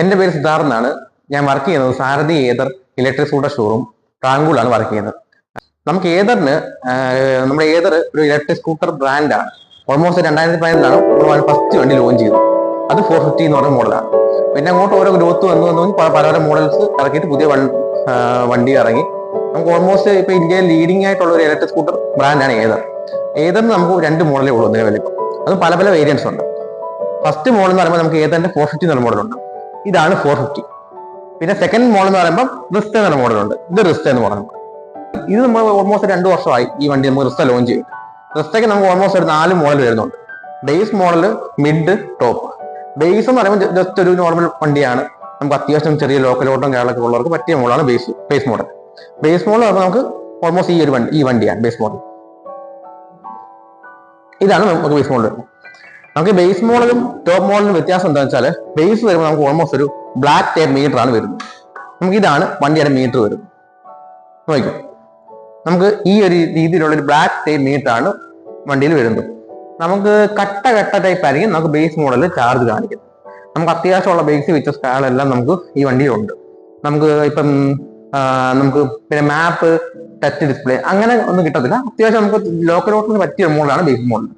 എന്റെ പേര് സിദ്ധാർത്ഥ് എന്നാണ്. ഞാൻ വർക്ക് ചെയ്യുന്നത് Sarathi Ather electric scooter showroom ട്രാങ്കൂളാണ് work ചെയ്യുന്നത്. നമുക്ക് ഏതറിന് നമ്മുടെ ഏതർ ഒരു ഇലക്ട്രിക് സ്കൂട്ടർ ബ്രാൻഡാണ് ഓൾമോസ്റ്റ് രണ്ടായിരത്തി പതിനൊന്നാണ് നമ്മൾ ഫസ്റ്റ് വണ്ടി ലോഞ്ച് ചെയ്തത്. അത് ഫോർ ഫിഫ്റ്റി എന്ന് പറഞ്ഞ മോഡലാണ് പിന്നെ അങ്ങോട്ട് ഓരോ ഗ്രോത്ത് വന്നു വന്നു പല പല മോഡൽസ് ഇറക്കിയിട്ട് പുതിയ വണ്ടി ഇറങ്ങി. നമുക്ക് ഓൾമോസ്റ്റ് ഇപ്പൊ ഇന്ത്യയിൽ ലീഡിംഗ് ആയിട്ടുള്ള ഒരു ഇലക്ട്രിക് സ്കൂട്ടർ ബ്രാൻഡാണ് ഏതർ. ഏതറിന് നമുക്ക് രണ്ട് മോഡലേ ഉള്ളൂ നിലവിൽ അത് പല പല വേരിയൻസ് ഉണ്ട്. ഫസ്റ്റ് മോഡൽ എന്ന് പറയുമ്പോൾ നമുക്ക് ഏതറിന്റെ ഫോർ ഫിഫ്റ്റി എന്ന മോഡലുണ്ട് ഇതാണ് ഫോർ ഫിഫ്റ്റി പിന്നെ സെക്കൻഡ് മോഡൽ എന്ന് പറയുമ്പോൾ റിസ്റ്റ് എന്ന മോഡൽ ഉണ്ട്. ഇത് റിസ്റ്റ് എന്ന് പറയുന്നത്. ഇത് നമ്മൾ ഓൾമോസ്റ്റ് രണ്ട് വർഷമായി ഈ വണ്ടി നമുക്ക് റിസ്റ്റ ലോഞ്ച് ചെയ്യും റിസ്റ്റയ്ക്ക് നമുക്ക് ഓൾമോസ്റ്റ് ഒരു നാല് മോഡൽ വരുന്നുണ്ട്. Base model mid top base എന്ന് പറയുമ്പോൾ ജസ്റ്റ് ഒരു നോർമൽ വണ്ടിയാണ്. നമുക്ക് അത്യാവശ്യം ചെറിയ ലോക്കൽ ഓട്ടം കേരളത്തിൽ ഉള്ളവർക്ക് പറ്റിയ മോഡലാണ് base base model base model പറയുമ്പോൾ നമുക്ക് ഓൾമോസ്റ്റ് ഈ ഒരു വണ്ടി ഈ വണ്ടിയാണ് ബേസ് മോഡൽ ഇതാണ് നമുക്ക് ബേസ് മോഡൽ നമുക്ക് ബേസ് മോഡലും ടോപ്പ് മോഡലും വ്യത്യാസം എന്താണെന്ന് വെച്ചാൽ ബേസ് വരുമ്പോൾ നമുക്ക് ഓൾമോസ്റ്റ് ഒരു ബ്ലാക്ക് ടൈപ്പ് മീറ്റർ ആണ് വരുന്നത്. നമുക്ക് ഇതാണ് വണ്ടിയുടെ മീറ്റർ വരും നോക്കും നമുക്ക് ഈ ഒരു രീതിയിലുള്ള ഒരു ബ്ലാക്ക് ടൈപ്പ് മീറ്റർ ആണ് വണ്ടിയിൽ വരുന്നത്. നമുക്ക് കട്ട കട്ട ടൈപ്പ് ആയിരിക്കും നമുക്ക് ബേസ് മോഡലിൽ ചാർജ് കാണിക്കും നമുക്ക് അത്യാവശ്യമുള്ള ബേസ് വെച്ച സ്കാളെല്ലാം നമുക്ക് ഈ വണ്ടിയിലുണ്ട് നമുക്ക് ഇപ്പം നമുക്ക് പിന്നെ മാപ്പ് ടച്ച് ഡിസ്പ്ലേ അങ്ങനെ ഒന്നും കിട്ടത്തില്ല. അത്യാവശ്യം നമുക്ക് ലോക്കൽ ഓട്ടിന് പറ്റിയ മോഡലാണ് ബേസ് മോഡൽ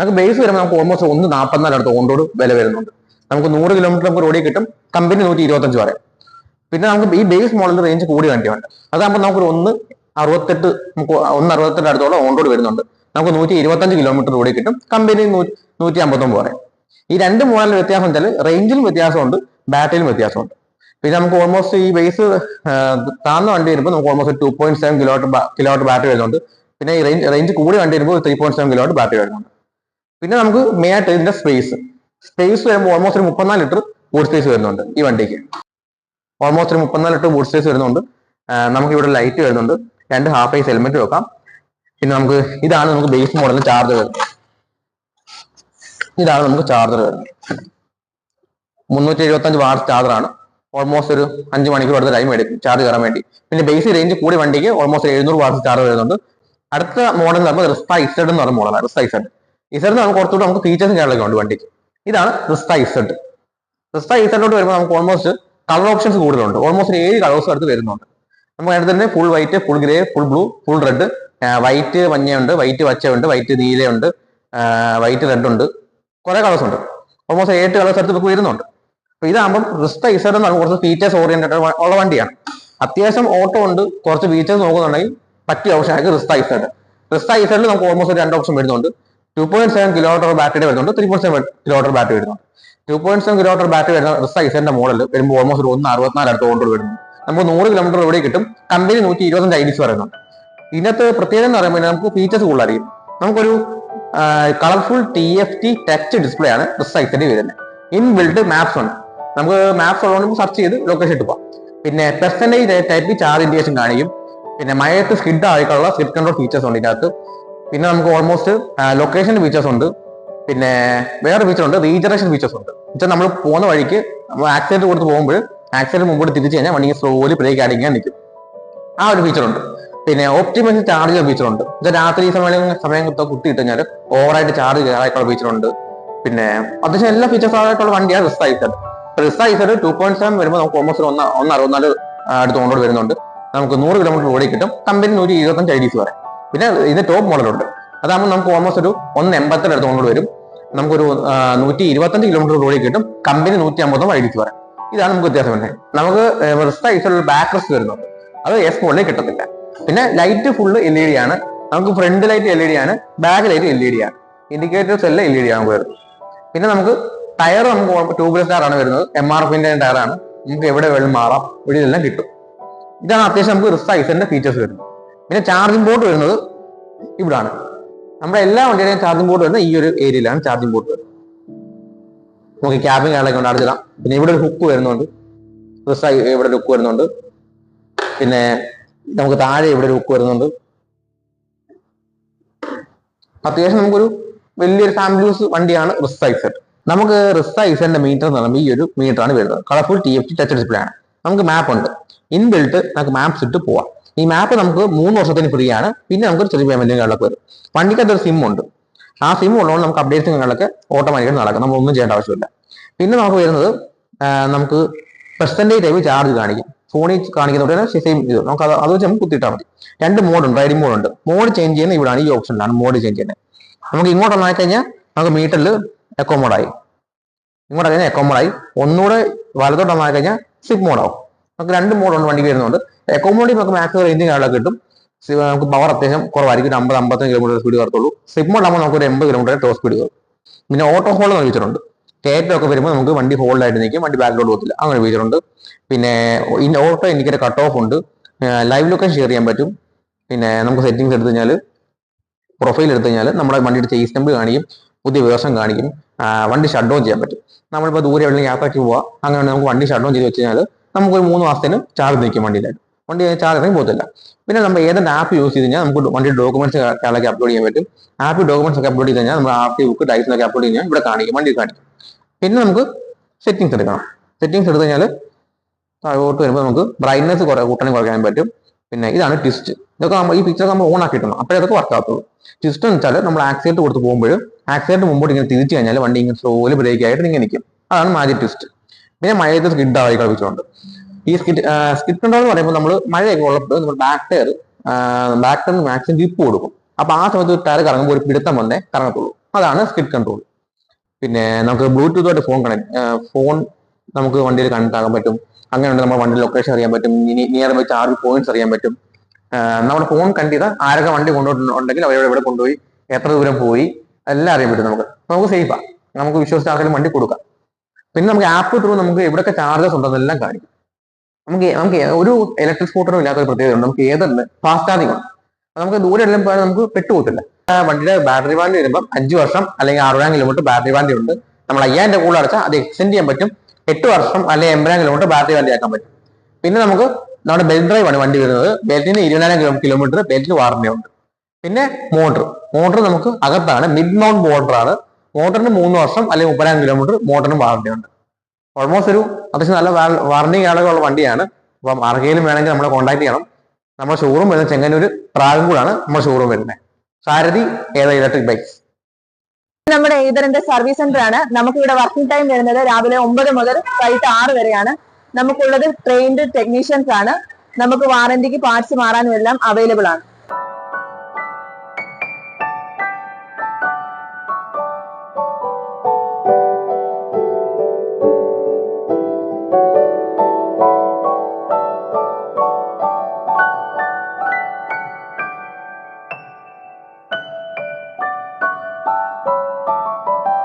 നമുക്ക് ബേസ് വരുമ്പോൾ നമുക്ക് ഓൾമോസ്റ്റ് ഒന്ന് നാൽപ്പത്തിനാല് അടുത്ത് വില വരുന്നുണ്ട്. നമുക്ക് നൂറ് കിലോമീറ്റർ നമുക്ക് റോഡിൽ കിട്ടും. കമ്പനി നൂറ്റി ഇരുപത്തഞ്ച് വരെ പിന്നെ നമുക്ക് ഈ ബേസ് മോഡൽ റേഞ്ച് കൂടി വണ്ടിയുണ്ട്. അതാകുമ്പോൾ നമുക്കൊരു ഒന്ന് അറുപത്തെട്ട് നമുക്ക് ഒന്ന് അറുപത്തെട്ട് അടുത്തോളം ഓണ്ടോട് വരുന്നുണ്ട്. നമുക്ക് നൂറ്റി ഇരുപത്തഞ്ച് കിലോമീറ്റർ റോഡിൽ കിട്ടും. കമ്പനി നൂറ്റി അമ്പത്തൊമ്പത് വരെ ഈ രണ്ട് മോഡലിൽ വ്യത്യാസം വെച്ചാൽ റേഞ്ചിലും വ്യത്യാസമുണ്ട് ബാറ്ററിയിലും വ്യത്യാസമുണ്ട്. പിന്നെ നമുക്ക് ഓൾമോസ്റ്റ് ഈ ബേസ് താന്ന വണ്ടി വരുമ്പോൾ നമുക്ക് almost two point seven kilowatt kilowatt battery വരുന്നുണ്ട്. പിന്നെ ഈ റേഞ്ച് റേഞ്ച് കൂടി വണ്ടി വരുമ്പോൾ three point seven kilowatt battery വരുന്നുണ്ട്. പിന്നെ നമുക്ക് മെയിൻ ആയിട്ട് ഇതിന്റെ സ്പേസ് സ്പേസ് വരുമ്പോൾ ഓൾമോസ്റ്റ് ഒരു മുപ്പത്തിനാല് ലിറ്റർ ബൂട്ട് സ്പേസ് വരുന്നുണ്ട് ഈ വണ്ടിക്ക്. ഓൾമോസ്റ്റ് ഒരു മുപ്പത്തിനാല് ലിറ്റർ ബൂട്ട് സ്പേസ് വരുന്നുണ്ട്. നമുക്ക് ഇവിടെ ലൈറ്റ് വരുന്നുണ്ട്. രണ്ട് ഹാഫ് ഐസ് ഹെൽമെറ്റ് വെക്കാം. പിന്നെ നമുക്ക് ഇതാണ് നമുക്ക് ബേസ് മോഡൽ ചാർജർ വരുന്നത്. ഇതാണ് നമുക്ക് ചാർജർ വരുന്നത്. മുന്നൂറ്റി എഴുപത്തി അഞ്ച് ചാർജറാണ് ഓൾമോസ്റ്റ് ഒരു അഞ്ച് മണിക്കൂർ അടുത്ത ടൈം എടുക്കും ചാർജ് കയറാൻ വേണ്ടി. പിന്നെ ബേസ് റേഞ്ച് കൂടി വണ്ടിക്ക് ഓൾമോസ്റ്റ് എഴുന്നൂറ് വാർഡ് ചാർജ് വരുന്നുണ്ട്. അടുത്ത മോഡൽ എന്ന് പറയുമ്പോൾ റിസ്ത ഇസഡ് എന്ന് പറയുന്ന മോഡലാണ് റിസ്ത ഇസഡ് ഇസഡ് നമുക്ക് കുറച്ചുകൂടി നമുക്ക് ഫീച്ചേഴ്സും കാര്യങ്ങളൊക്കെ ഉണ്ട് വണ്ടിക്ക്. ഇതാണ് റിസ്ത ഇസഡ് റിസ്ത ഇസഡിലോട്ട് വരുമ്പോൾ നമുക്ക് ഓൾമോസ്റ്റ് കളർ ഓപ്ഷൻസ് കൂടുതലുണ്ട്. ഓൾമോസ്റ്റ് ഏഴ് കളേഴ്സ് അടുത്ത് വരുന്നുണ്ട്. നമുക്ക് അതിനകത്ത് തന്നെ full white full grey full blue full red white മഞ്ഞയുണ്ട് white പച്ചയുണ്ട് വൈറ്റ് നീലയുണ്ട് വൈറ്റ് റെഡ് ഉണ്ട്. കുറെ കളേഴ്സ് ഉണ്ട്. ഓൾമോസ്റ്റ് ഏഴ് കളേഴ്സ് അടുത്ത് നമുക്ക് വരുന്നുണ്ട്. അപ്പൊ ഇതാകുമ്പോൾ റിസ്റ്റ ഇസഡ് എന്ന് കുറച്ച് ഫീച്ചേഴ്സ് ഓറിയന്റഡ് ഉള്ള വണ്ടിയാണ്. അത്യാവശ്യം ഓട്ടോ ഉണ്ട്. കുറച്ച് ഫീച്ചേഴ്സ് നോക്കുന്നുണ്ടെങ്കിൽ പറ്റിയ ഓപ്ഷൻ ആയിരിക്കും റിസ്റ്റ ഇസഡ് റിസ്റ്റ ഇസഡിൽ നമുക്ക് ഓൾമോസ്റ്റ് രണ്ട് ഓപ്ഷൻ വരുന്നുണ്ട്. Two point seven kilometre battery വരുന്നുണ്ട്. Three point seven kilometre battery വരുന്നുണ്ട്. Two point seven kilometre battery വരുന്ന റിസ്റ്റ ഇസഡിന്റെ മോഡൽ വരുമ്പോൾ ഓൾമോസ്റ്റ് ഒരു ഒന്ന് അറുപത്തിനാല് അടുത്ത് കൊണ്ട് വരുന്നു. നമുക്ക് നൂറ് കിലോമീറ്റർ ഇവിടെ കിട്ടും. കമ്പനി നൂറ്റി ഇരുപത്തഞ്ച് ഐ ഡിസ് പറയുന്നുണ്ട് ഇതിനകത്ത് പ്രത്യേകത എന്ന് പറയുമ്പോൾ നമുക്ക് ഫീച്ചേഴ്സ് കൂടുതലായിരിക്കും. നമുക്കൊരു colourful T F T touch display ആണ് റിസൈസിന്റെ വരുന്നത്. ഇൻ ബിൽഡ് മാപ്സ് ഉണ്ട് നമുക്ക് മാപ്സ് ഉള്ളതുകൊണ്ട് സെർച്ച് ചെയ്ത് ലൊക്കേഷൻ ഇട്ട് പോകാം. പിന്നെ പെർസെന്റേജ് ടൈപ്പ് ചാർജ് ഇൻഡിക്കേഷൻ കാണിക്കും. പിന്നെ മഴയത്ത് സ്കിഡ് ആയിട്ടുള്ള സ്കിഡ് കൺട്രോൾ ഫീച്ചേഴ്സ് ഉണ്ട് ഇതിനകത്ത്. പിന്നെ നമുക്ക് ഓൾമോസ്റ്റ് ലൊക്കേഷൻ ഫീച്ചേഴ്സ് ഉണ്ട്. പിന്നെ വേറെ ഫീച്ചർ ഉണ്ട് റീജനറേഷൻ ഫീച്ചേഴ്സ് ഉണ്ട്. വെച്ചാൽ നമ്മൾ പോകുന്ന വഴിക്ക് ആക്സിഡന്റ് കൊടുത്ത് പോകുമ്പോൾ ആക്സിഡന്റ് മുമ്പോട്ട് തിരിച്ചു കഴിഞ്ഞാൽ വണ്ടി സ്ലോലി ബ്രേക്ക് അടിക്കാൻ നിൽക്കും ആ ഒരു ഫീച്ചർ ഉണ്ട്. പിന്നെ ഓപ്റ്റിമൈസ് ചാർജ് ഫീച്ചർ ഉണ്ട്. ഇത് രാത്രി സമയം സമയം കുത്തി ഇട്ട് കഴിഞ്ഞാൽ ഓവറായിട്ട് ചാർജ് കയറായിട്ടുള്ള ഫീച്ചർ ഉണ്ട്. പിന്നെ അത്യാവശ്യം എല്ലാ ഫീച്ചേഴ്സ് ആയിട്ടുള്ള വണ്ടിയാണ് Rizta Z Rizta two point seven വരുമ്പോൾ നമുക്ക് ഓൾമോസ്റ്റ് ഒന്ന് ഒന്ന് അറുപത്തിനാല് അടുത്ത് കൊണ്ടോട് വരുന്നുണ്ട്. നമുക്ക് നൂറ് കിലോമീറ്റർ ഓടി കിട്ടും. കമ്പനി നൂറ്റി ഇരുപത്തഞ്ച് ഐ ഡി സി വരെ. പിന്നെ ഇത് ടോപ്പ് മോഡലുണ്ട് അതാകുമ്പോൾ നമുക്ക് ഓൾമോസ്റ്റ് ഒരു ഒന്ന് എൺപത്തെട്ട് അടുത്ത് കൊണ്ട് വരും. നമുക്കൊരു നൂറ്റി ഇരുപത്തഞ്ച് കിലോമീറ്റർ റോഡിൽ കിട്ടും. കമ്പനി നൂറ്റി അമ്പതും വഴിക്ക് വരാം. ഇതാണ് നമുക്ക് വ്യത്യാസം വരുന്നത്. നമുക്ക് റിസ്റ്റായിട്ടുള്ള ബാക്ക് റിസ്റ്റ് വരുന്നുണ്ട്. അത് എസ് മോഡലിൽ കിട്ടത്തില്ല. പിന്നെ light full L E D ആണ്. നമുക്ക് front light L E D ആണ്. Back light L E D ആണ്. ഇൻഡിക്കേറ്റേഴ്സ് എല്ലാം എൽ ഇ ഡി ആണ് വരുന്നത്. പിന്നെ നമുക്ക് ടയർ നമുക്ക് ട്യൂബ്ലെസ് ടയർ ആണ് വരുന്നത്. എം ആർ എഫിന്റെ ടയർ ആണ്. നമുക്ക് എവിടെ വെള്ളം മാറാം. ഇവിടെ എല്ലാം കിട്ടും. ഇതാണ് അത്യാവശ്യം നമുക്ക് റിസ്റ്റ് ഐസറിന്റെ ഫീച്ചേഴ്സ് വരുന്നത്. പിന്നെ ചാർജിംഗ് പോർട്ട് വരുന്നത് ഇവിടാണ്. നമ്മുടെ എല്ലാ വണ്ടിയുടെയും ചാർജിംഗ് ബോർഡ് വരുന്നത് ഈ ഒരു ഏരിയയിലാണ് ചാർജിംഗ് ബോർഡ് വരുന്നത്. നമുക്ക് ക്യാബിൻ കാര്യങ്ങളൊക്കെ കൊണ്ട് അടച്ചിടാം. പിന്നെ ഇവിടെ ഒരു ഹുക്ക് വരുന്നുണ്ട്. ഇവിടെ ഒരു ഹുക്ക് വരുന്നുണ്ട്. പിന്നെ നമുക്ക് താഴെ ഇവിടെ ഒരു ഹുക്ക് വരുന്നുണ്ട്. അത്യാവശ്യം നമുക്കൊരു വലിയൊരു ഫാമിലി യൂസ് വണ്ടിയാണ് റിസ്ക് ഐസെറ്റ് നമുക്ക് റിസ്ക് ഐസെറ്റിന്റെ മീറ്റർ എന്ന് പറയുമ്പോൾ ഈ ഒരു മീറ്ററാണ് വരുന്നത്. Colourful T F T touch display ആണ്. നമുക്ക് മാപ്പ് ഉണ്ട്. ഇൻബിൽട്ട് നമുക്ക് മാപ്സ് ഇട്ട് പോവാം. ഈ മാപ്പ് നമുക്ക് മൂന്ന് വർഷത്തിന് ഫ്രീ ആണ് പിന്നെ നമുക്ക് ചെറിയ പേയ്മെന്റും കാര്യങ്ങളൊക്കെ വരും. വണ്ടിക്കകത്ത് ഒരു സിം ഉണ്ട്. ആ സിം ഉള്ളതുകൊണ്ട് നമുക്ക് അപ്ഡേറ്റ്സും കാര്യങ്ങളൊക്കെ ഓട്ടോമാറ്റിക്കായിട്ട് നടക്കും. നമ്മൾ ഒന്നും ചെയ്യേണ്ട ആവശ്യമില്ല. പിന്നെ നമുക്ക് വരുന്നത് നമുക്ക് പെർസെന്റേജ് ടൈപ്പ് ചാർജ് കാണിക്കും. ഫോണിൽ കാണിക്കുന്ന സെയിം ഇത്. നമുക്ക് അത് അത് വെച്ച് നമുക്ക് കുത്തിയിട്ടാൽ മതി. രണ്ട് മോഡുണ്ട് റൈഡിംഗ് മോഡുണ്ട് മോഡ് ചേഞ്ച് ചെയ്യുന്ന ഇവിടെയാണ് ഈ ഓപ്ഷനിലാണ് മോഡ് ചേഞ്ച് ചെയ്യുന്നത്. നമുക്ക് ഇങ്ങോട്ട് വന്നാൽ കഴിഞ്ഞാൽ നമുക്ക് മീറ്ററിൽ എക്കോ മോഡായി ഇങ്ങോട്ട് കഴിഞ്ഞാൽ എക്കോ മോഡായി ഒന്നുകൂടെ വലത്തോട്ട് വന്നാൽ കഴിഞ്ഞാൽ സിപ്പ് മോഡാവും നമുക്ക് രണ്ട് മോഡുണ്ട് വണ്ടി വരുന്നുണ്ട് എക്കോ മോഡിൽ നമുക്ക് മാക്സിമം റേഞ്ചിങ് കാര്യങ്ങളൊക്കെ കിട്ടും. നമുക്ക് പവർ അത്യാവശ്യം കുറവായിരിക്കും. ഒരു അമ്പത് അമ്പത്തഞ്ച് കിലോമീറ്റർ സ്പീഡ് വരത്തുള്ളൂ. ആകുമ്പോൾ നമുക്ക് ഒരു എൺപത് കിലോമീറ്റർ ടോപ്പ് സ്പീഡ് വരും. പിന്നെ ഓട്ടോ ഹോൾ എന്ന് ഫീച്ചറുണ്ട് ഒക്കെ വരുമ്പോൾ നമുക്ക് വണ്ടി ഹോൾഡായിട്ട് നിൽക്കും. വണ്ടി ബാക്കിലോട്ട് പോകത്തില്ല. അങ്ങനെ ഫീച്ചറുണ്ട് പിന്നെ ഓട്ടോ എനിക്കൊരു കട്ട് ഓഫ് ഉണ്ട്. ലൈവ് ലൊക്കേഷൻ ഷെയർ ചെയ്യാൻ പറ്റും. പിന്നെ നമുക്ക് സെറ്റിംഗ്സ് എടുത്തു കഴിഞ്ഞാൽ പ്രൊഫൈൽ എടുത്തു കഴിഞ്ഞാൽ നമ്മുടെ വണ്ടിയുടെ ചേസ് നമ്പർ കാണിക്കും. പുതിയ വേഷം കാണിക്കും. വണ്ടി ഷട്ട് ഡൗൺ ചെയ്യാൻ പറ്റും. നമ്മളിപ്പോൾ ദൂരെ എവിടെയെങ്കിലും യാത്രയ്ക്ക് പോവുക അങ്ങനെ നമുക്ക് വണ്ടി ഷട്ട് ഡൗൺ ചെയ്ത് വെച്ച് കഴിഞ്ഞാൽ നമുക്ക് ഒരു മൂന്ന് മാസത്തിന് ചാർജ് നിൽക്കും വണ്ടിയിലായിട്ട്. വണ്ടി ചാർജ് ഇറങ്ങി പോകത്തില്ല. പിന്നെ നമ്മൾ ഏതെങ്കിലും ആപ്പ് യൂസ് ചെയ്ത് കഴിഞ്ഞാൽ നമുക്ക് വണ്ടി ഡോക്യുമെന്റ്സ് കാലൊക്കെ അപ്ലോഡ് ചെയ്യാൻ പറ്റും. ആപ്പ് ഡോക്യുമെന്റ്സ് ഒക്കെ അപ്ലോഡ് ചെയ്ത് കഴിഞ്ഞാൽ നമ്മൾ ആർ ടി ബുക്ക് ഡൈസിനൊക്കെ അപ്ലോഡ് ചെയ്യാൻ ഇവിടെ കാണിക്കും. വണ്ടി കാണിക്കും. പിന്നെ നമുക്ക് സെറ്റിംഗ്സ് എടുക്കണം. സെറ്റിംഗ്സ് എടുത്തു കഴിഞ്ഞാൽ താഴോട്ട് വരുമ്പോൾ നമുക്ക് ബ്രൈറ്റ്നെസ് കുറെ കൂട്ടണം കുറയ്ക്കാൻ പറ്റും. പിന്നെ ഇതാണ് ട്വിസ്റ്റ് ഇതൊക്കെ നമ്മൾ ഈ പിക്ചർ നമ്മൾ ഓൺ ആക്കിയിട്ടുണ്ട്. അപ്പോഴേ അതൊക്കെ വർക്ക് ആകത്തുള്ളൂ ട്വിസ്റ്റ് എന്ന് വെച്ചാൽ നമ്മൾ ആക്സിഡന്റ് കൊടുത്ത് പോകുമ്പോഴും ആക്സിഡന്റ് മുമ്പോട്ട് ഇങ്ങനെ തിരിച്ചു കഴിഞ്ഞാൽ വണ്ടി ഇങ്ങനെ സ്ലോലി ബ്രേക്ക് ആയിട്ട് ഇങ്ങനെ നിൽക്കും. അതാണ് മാജിക് ട്വിസ്റ്റ് പിന്നെ മഴയത്ത് സ്കിഡ് ആയി കളിപ്പിച്ചുകൊണ്ട്. ഈ സ്കിറ്റ് സ്കിറ്റ് കൺട്രോൾ എന്ന് പറയുമ്പോൾ നമ്മൾ മഴയൊക്കെ ഉള്ളപ്പോൾ നമ്മൾ back tyre back maximum grip കൊടുക്കും. അപ്പൊ ആ സമയത്ത് ടയർ കറങ്ങുമ്പോൾ ഒരു പിടുത്തം വന്നേ കറങ്ങത്തുള്ളൂ. അതാണ് സ്കിറ്റ് കൺട്രോൾ പിന്നെ നമുക്ക് ബ്ലൂടൂത്തുമായിട്ട് ഫോൺ കണക്ട് ഫോൺ നമുക്ക് വണ്ടിയിൽ കണക്ട് ആകാൻ പറ്റും. അങ്ങനെയുണ്ട് നമ്മുടെ വണ്ടി ലൊക്കേഷൻ അറിയാൻ പറ്റും. നിയർ ബൈ ചാർജ് പോയിന്റ്സ് അറിയാൻ പറ്റും. നമ്മുടെ ഫോൺ കണ്ട് ചെയ്താൽ ആരൊക്കെ വണ്ടി കൊണ്ടുപോയിട്ടുണ്ടെങ്കിൽ അവരോട് എവിടെ കൊണ്ടുപോയി എത്ര ദൂരം പോയി എല്ലാം അറിയാൻ പറ്റും നമുക്ക്. നമുക്ക് സേഫാ നമുക്ക് വിശ്വസിച്ച് ആർക്കെങ്കിലും വണ്ടി കൊടുക്കാം. പിന്നെ നമുക്ക് ആപ്പ് ത്രൂ നമുക്ക് എവിടെയൊക്കെ ചാർജസ് ഉണ്ടെന്നെല്ലാം കാണിക്കും. നമുക്ക് നമുക്ക് ഒരു ഇലക്ട്രിക് സ്കൂട്ടറും ഇല്ലാത്ത ഒരു പ്രത്യേകത ഉണ്ട്. നമുക്ക് ഏതുണ്ട് ഫാസ്റ്റ് ചാർജിങ് ഉണ്ട്. നമുക്ക് ദൂരെ എല്ലാം പോയാൽ നമുക്ക് പെട്ടുപോകത്തില്ല. വണ്ടിയുടെ ബാറ്ററി വാണ്ടി വരുമ്പോൾ അഞ്ച് വർഷം അല്ലെങ്കിൽ അറുപതാം കിലോമീറ്റർ ബാറ്ററി വാണ്ടി ഉണ്ട്. നമ്മൾ അയ്യായിരം കൂടുതൽ അടച്ചാൽ അത് എക്സ്റ്റെൻഡ് ചെയ്യാൻ പറ്റും. എട്ട് വർഷം അല്ലെങ്കിൽ എൺപതാം കിലോമീറ്റർ ബാറ്ററി വാണ്ടി ആക്കാൻ പറ്റും. പിന്നെ നമുക്ക് നമ്മുടെ ബെൽറ്റ് ഡ്രൈവ് ആണ് വണ്ടി വരുന്നത്. ബെൽറ്റിന് ഇരുപതിനായിരം കിലോമീറ്റർ ബെൽറ്റിന് വാറണ്ടി ഉണ്ട്. പിന്നെ മോട്ടർ മോട്ടർ നമുക്ക് അകത്താണ് മിഡ് മൗണ്ട് മോട്ടറാണ് മോട്ടറിന് മൂന്ന് വർഷം അല്ലെങ്കിൽ മുപ്പതിനായിരം കിലോമീറ്റർ മോട്ടറിന് വാറണ്ടി ഉണ്ട്. ഓൾമോസ്റ്റ് ഒരു അത്യാവശ്യം നല്ല വാർണിംഗ് ആളുകളുള്ള വണ്ടിയാണ്. അപ്പം ആർക്കെങ്കിലും വേണമെങ്കിൽ നമ്മളെ കോൺടാക്ട് ചെയ്യണം. നമ്മുടെ ഷോറൂം വരുന്നത് ചെങ്ങന്നൂർ പ്രാഗൻകൂടാണ് നമ്മുടെ ഷോറൂം വരുന്നത് സാരഥി ഏതാ ഇലക്ട്രിക് ബൈക്സ് നമ്മുടെ ഈതറിന്റെ സർവീസ് സെന്റർ ആണ്. നമുക്ക് ഇവിടെ വർക്കിംഗ് ടൈം വരുന്നത് രാവിലെ ഒമ്പത് മുതൽ വൈകിട്ട് ആറ് വരെയാണ്. നമുക്കുള്ളത് ട്രെയിൻഡ് ടെക്നീഷ്യൻസ് ആണ്. നമുക്ക് വാറന്റിക്ക് പാർട്സ് മാറാനും എല്ലാം അവൈലബിൾ ആണ്.